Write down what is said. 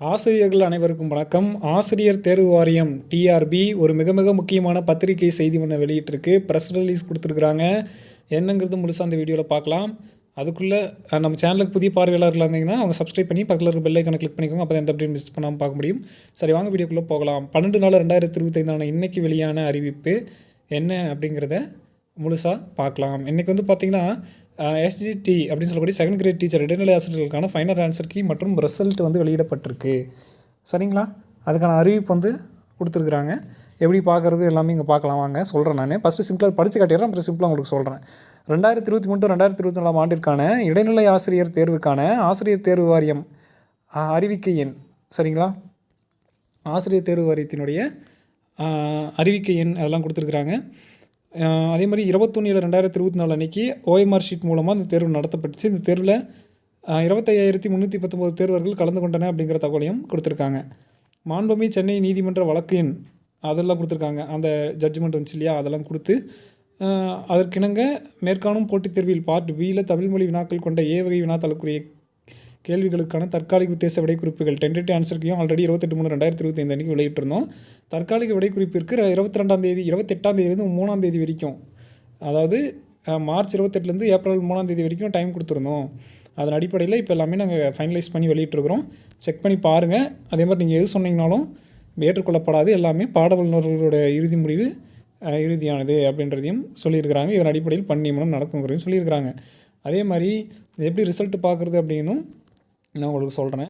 ஆசிரியர்கள் அனைவருக்கும் வணக்கம். ஆசிரியர் தேர்வு வாரியம் டிஆர்பி ஒரு மிக மிக முக்கியமான பத்திரிகை செய்தி ஒன்று வெளியிட்டிருக்கு. ப்ரெஸ் ரிலீஸ் கொடுத்துருக்குறாங்க. என்னங்கிறது முழுசாக அந்த வீடியோவில் பார்க்கலாம். அதுக்குள்ளே நம்ம சேனலுக்கு புதிய பார்வையாளர்கள் இருந்தீங்கன்னா அவங்க சப்ஸ்கிரைப் பண்ணி பக்கத்தில் இருக்க பெல் ஐக்கனை கிளிக் பண்ணிக்கோங்க. அப்போ எந்த அப்டேட் மிஸ் பண்ணாமல் பார்க்க முடியும். சரி வாங்க வீடியோக்குள்ளே போகலாம். பன்னெண்டு நாள் ரெண்டாயிரத்தி இருபத்தைந்தான இன்றைக்கி வெளியான அறிவிப்பு என்ன அப்படிங்கிறத முழுசாக பார்க்கலாம். இன்றைக்கி வந்து பார்த்திங்கன்னா எஸ்ஜிடி அப்படின்னு சொல்லக்கூடிய செகண்ட் கிரேட் டீச்சர் இடைநிலை ஆசிரியர்களுக்கான ஃபைனல் ஆன்சர் கீ மற்றும் ரிசல்ட் வந்து வெளியிடப்பட்டிருக்கு. சரிங்களா? அதுக்கான அறிவிப்பு வந்து கொடுத்துருக்குறாங்க. எப்படி பார்க்குறது எல்லாமே இங்கே பார்க்கலாம் வாங்க. சொல்கிறேன் நான். ஃபஸ்ட்டு சிம்பிளாக படித்து காட்டிடுறேன். அப்புறம் சிம்பிளாக உங்களுக்கு சொல்கிறேன் ரெண்டாயிரத்தி இருபத்தி மூணு ரெண்டாயிரத்தி இருபத்தி நாலாம் ஆண்டிற்கான இடைநிலை ஆசிரியர் தேர்வுக்கான ஆசிரியர் தேர்வு வாரியம் அறிவிக்கை எண். சரிங்களா? ஆசிரியர் தேர்வு வாரியத்தினுடைய அறிவிக்கை எண் அதெல்லாம் கொடுத்துருக்குறாங்க. அதே மாதிரி இருபத்தொன்று ஏழு ரெண்டாயிரத்தி இருபத்தி நாலு அன்றைக்கி ஓஎம்ஆர் ஷீட் மூலமாக இந்த தேர்வு நடத்தப்பட்டுச்சு. இந்த தேர்வில் இருபத்தையாயிரத்தி முந்நூற்றி பத்தொம்போது தேர்வர்கள் கலந்து கொண்டன அப்படிங்கிற தகவலையும் கொடுத்துருக்காங்க. மாண்புமி சென்னை நீதிமன்ற வழக்கு எண் அதெல்லாம் கொடுத்துருக்காங்க. அந்த ஜட்ஜ்மெண்ட் வந்துச்சு இல்லையா? அதெல்லாம் கொடுத்து அதற்கிணங்க மேற்காணும் போட்டித் தேர்வில் பார்ட் பியில் தமிழ்மொழி வினாக்கள் கொண்ட ஏ வகை வினாத்தலுக்குரிய கேள்விகளுக்கான தற்காலிக உத்தேச விடைக்குறிப்புகள் டென்டேட்டி ஆன்சருக்கையும் ஆல்ரெடி இருபத்தெட்டு மூணு ரெண்டாயிரத்தி இருபத்தைந்து அன்றைக்கி வெளியிட்டிருந்தோம். தற்காலிக விடைக்குறிப்பிற்கு இருபத்தி ரெண்டாம் தேதி இருபத்தெட்டாம் தேதியிலேருந்து மூணாம் தேதி வரைக்கும் அதாவது மார்ச் இருபத்தெட்டுலேருந்து ஏப்ரல் மூணாம் தேதி வரைக்கும் டைம் கொடுத்துருந்தோம். அதன் அடிப்படையில் இப்போ எல்லாமே நாங்கள் ஃபைனலைஸ் பண்ணி வெளியிட்டிருக்கிறோம். செக் பண்ணி பாருங்கள் அதே மாதிரி நீங்கள் எது சொன்னீங்கனாலும் ஏற்றுக்கொள்ளப்படாது. எல்லாமே பாட வல்லுநர்களோட இறுதி முடிவு இறுதியானது அப்படின்றதையும் சொல்லியிருக்கிறாங்க. இதன் அடிப்படையில் பண்ணி மூலம் நடக்குங்கிறதையும் சொல்லியிருக்கிறாங்க. அதே மாதிரி எப்படி ரிசல்ட் பார்க்குறது அப்படின்னும் நான் உங்களுக்கு சொல்கிறேன்